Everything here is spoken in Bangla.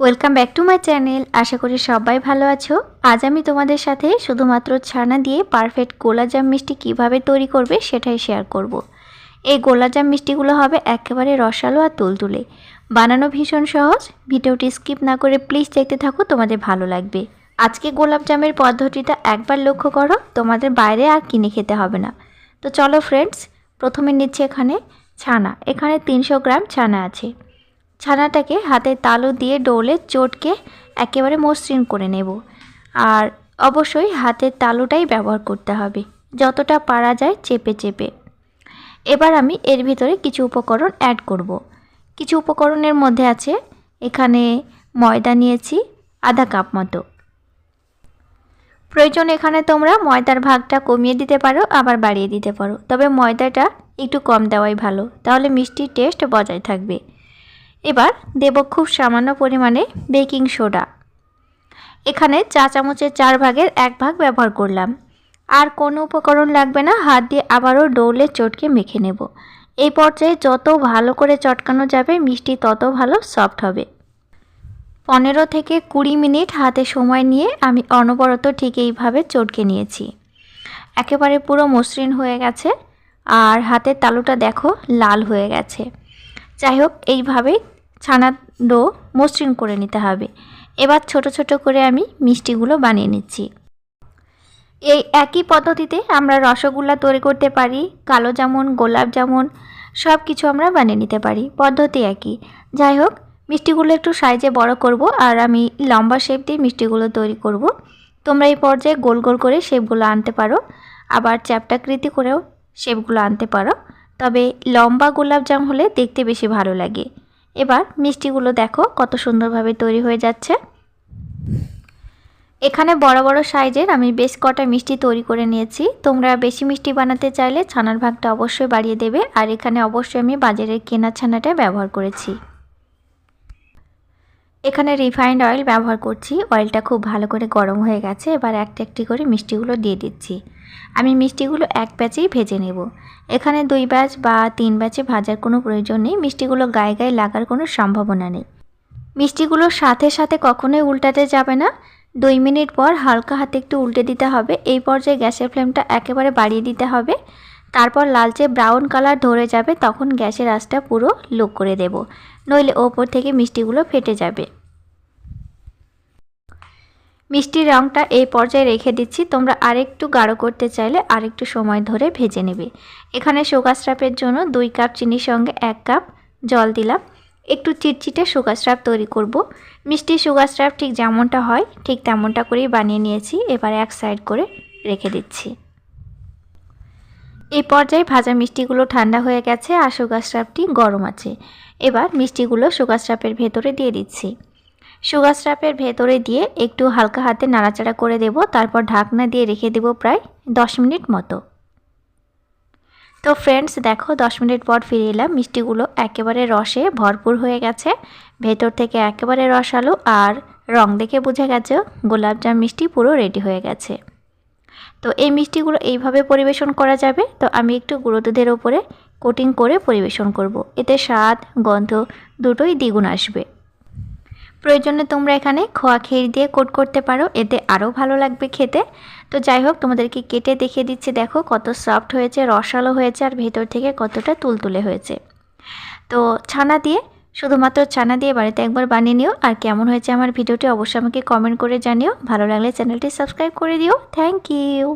Welcome back to my channel আশা করি সবাই ভালো আছো। আজ আমি তোমাদের সাথে শুধুমাত্র ছানা দিয়ে পারফেক্ট গোলাপজাম মিষ্টি কীভাবে তৈরি করবে সেটাই শেয়ার করব। এই গোলাপজাম মিষ্টিগুলো হবে একেবারে রসালো আর তুলতুলে। বানানো ভীষণ সহজ। ভিডিওটি স্কিপ না করে প্লিজ দেখতে থাকো, তোমাদের ভালো লাগবে। আজকে গোলাপজামের পদ্ধতিটা একবার লক্ষ্য করো, তোমাদের বাইরে আর কিনে খেতে হবে না। তো চলো ফ্রেন্ডস প্রথমে নিচ্ছে এখানে ছানা। এখানে তিনশো গ্রাম ছানা আছে। ছানাটাকে হাতে তালু দিয়ে ডোলে চটকে একেবারে মসৃণ করে নেব। আর অবশ্যই হাতের তালুটাই ব্যবহার করতে হবে, যতটা পারা যায় চেপে চেপে। এবার আমি এর ভিতরে কিছু উপকরণ অ্যাড করব। কিছু উপকরণের মধ্যে আছে, এখানে ময়দা নিয়েছি, আধা কাপ মতো। প্রয়োজন এখানে তোমরা ময়দার ভাগটা কমিয়ে দিতে পারো, আবার বাড়িয়ে দিতে পারো। তবে ময়দাটা একটু কম দেওয়াই ভালো, তাহলে মিষ্টির টেস্ট বজায় থাকবে। এবার দেব খুব সামান্য পরিমাণে বেকিং সোডা। এখানে চা চামচের চার ভাগের এক ভাগ ব্যবহার করলাম। আর কোনো উপকরণ লাগবে না, হাত দিয়ে আবারও ডোলে চটকে মেখে নেব। এই পর্যায়ে যত ভালো করে চটকানো যাবে, মিষ্টি তত ভালো সফট হবে। পনেরো থেকে কুড়ি মিনিট হাতে সময় নিয়ে আমি অনবরত ঠিক এইভাবে চটকে নিয়েছি। একেবারে পুরো মসৃণ হয়ে গেছে। আর হাতের তালুটা দেখো, লাল হয়ে গেছে। যাই হোক এইভাবেই ছানা ডো মসৃণ করে নিতে হবে। এবার ছোট ছোট করে আমি মিষ্টিগুলো বানিয়ে নিচ্ছি। এই একই পদ্ধতিতে আমরা রসগোল্লা তৈরি করতে পারি, কালো জামুন, গোলাপ জামুন সব কিছু আমরা বানিয়ে নিতে পারি। পদ্ধতি একই। যাই হোক, মিষ্টিগুলো একটু সাইজে বড় করব আর আমি লম্বা শেপ দিয়ে মিষ্টিগুলো তৈরি করব। তোমরা এই পর্যায়ে গোল গোল করে শেপগুলো আনতে পারো। আবার চ্যাপটাকৃতি করেও শেপগুলো আনতে পারো। তবে লম্বা গোলাপ গোলাপজাম হলে দেখতে বেশি ভালো লাগে। এবার মিষ্টিগুলো দেখো, কত সুন্দরভাবে তৈরি হয়ে যাচ্ছে। এখানে বড় বড় সাইজের আমি বেশ কটা মিষ্টি তৈরি করে নিয়েছি। তোমরা বেশি মিষ্টি বানাতে চাইলে ছানার ভাগটা অবশ্যই বাড়িয়ে দেবে। আর এখানে অবশ্যই আমি বাজারের কেনা ছানাটা ব্যবহার করেছি। এখানে রিফাইন্ড অয়েল ব্যবহার করছি। অয়েলটা খুব ভালো করে গরম হয়ে গেছে। এবার একটা একটি করে মিষ্টিগুলো দিয়ে দিচ্ছি। আমি মিষ্টিগুলো এক ব্যাচেই ভেজে নেব। এখানে দুই ব্যাচ বা তিন ব্যাচে ভাজার কোনো প্রয়োজন নেই, মিষ্টিগুলো গায়ে গায়ে লাগার কোনো সম্ভাবনা নেই। মিষ্টিগুলোর সাথে সাথে কখনোই উল্টাতে যাবে না। দুই মিনিট পর হালকা হাতে একটু উল্টে দিতে হবে, এই পর্যায়ে গ্যাসের ফ্লেমটা একেবারে বাড়িয়ে দিতে হবে। তারপর লালচে ব্রাউন কালার ধরে যাবে, তখন গ্যাসের আঁচটা পুরো লোক করে দেব, নইলে ওপর থেকে মিষ্টিগুলো ফেটে যাবে। মিষ্টির রঙটা এই পর্যায়ে রেখে দিচ্ছি। তোমরা আরেকটু গাঢ় করতে চাইলে আরেকটু সময় ধরে ভেজে নেবে। এখানে সুগার স্ট্রাপের জন্য দুই কাপ চিনির সঙ্গে এক কাপ জল দিলাম। একটু চিটচিটে সুগার তৈরি করব। মিষ্টি সুগার স্ট্রাপ ঠিক যেমনটা হয়, ঠিক তেমনটা করেই বানিয়ে নিয়েছি। এবার এক সাইড করে রেখে দিচ্ছি। এই পর্যায়ে ভাজা মিষ্টিগুলো ঠান্ডা হয়ে গেছে আর সুগার স্ট্রাপটি গরম আছে। এবার মিষ্টিগুলো সুগার স্ট্রাপের ভেতরে দিয়ে দিচ্ছি। সুগার স্ট্রাপের ভেতরে দিয়ে একটু হালকা হাতে নাড়াচাড়া করে দেব, তারপর ঢাকনা দিয়ে রেখে দেব প্রায় দশ মিনিট মতো। তো ফ্রেন্ডস দেখো দশ মিনিট পর ফিরে এলাম। মিষ্টিগুলো একেবারে রসে ভরপুর হয়ে গেছে। ভেতর থেকে একেবারে রস আলো আর রং দেখে বুঝে গেছে গোলাপজাম মিষ্টি পুরো রেডি হয়ে গেছে। তো এই মিষ্টিগুলো এইভাবে পরিবেশন করা যাবে। তো আমি একটু গুঁড়ো দুধের ওপরে কোটিং করে পরিবেশন করব। এতে স্বাদ, গন্ধ দুটোই দ্বিগুণ আসবে। প্রয়োজনে তোমরা এখানে খোয়া খেয়ে দিয়ে কোট করতে পারো, এতে আরও ভালো লাগবে খেতে। তো যাই হোক, তোমাদেরকে কেটে দেখিয়ে দিচ্ছি, দেখো কত সফট হয়েছে, রসালো হয়েছে, আর ভেতর থেকে কতটা তুলতুলে হয়েছে। তো ছানা দিয়ে, শুধুমাত্র ছানা দিয়ে বাড়িতে একবার বানিয়ে নিও, আর কেমন হয়েছে আমার ভিডিওটি অবশ্যই আমাকে কমেন্ট করে জানিও। ভালো লাগলে চ্যানেলটি সাবস্ক্রাইব করে দিও। Thank you